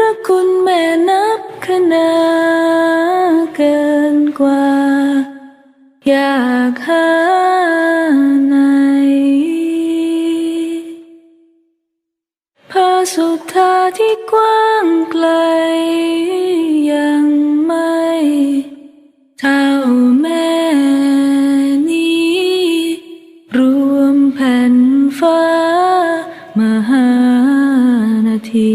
ระคุณแม่นับขนาเกินกว่า อยากหาไหนพระสุธาที่กว้างไกลยังไม่เท่าแม่นี้ รวมแผ่นฟ้ามหานาที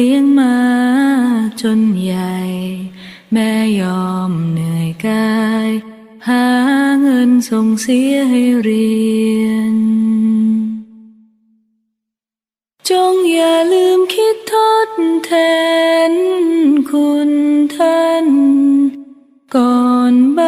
เลี้ยงมาจนใหญ่ แม่ยอมเหนื่อยกาย หาเงินส่งเสียให้เรียน จงอย่าลืมคิดทดแทนคุณท่าน ก่อนบร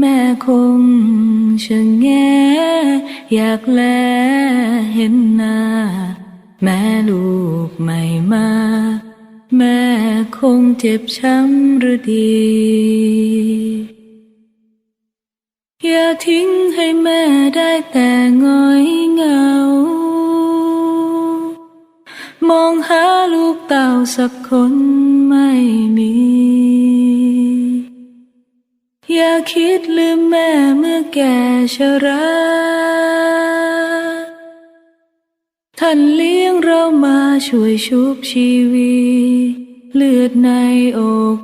แม่คงชะแงอยากแลเห็นหน้า แม่ลูกไม่มา แม่คงเจ็บช้ำหรือดี อย่าทิ้งให้แม่ได้แต่ง้อยเหงา มองหาลูกเต่าสักคนไม่มี คิดลืมแม่เมื่อแก่ชรา ท่านเลี้ยงเรามาช่วยชุบชีวีเลือดในอก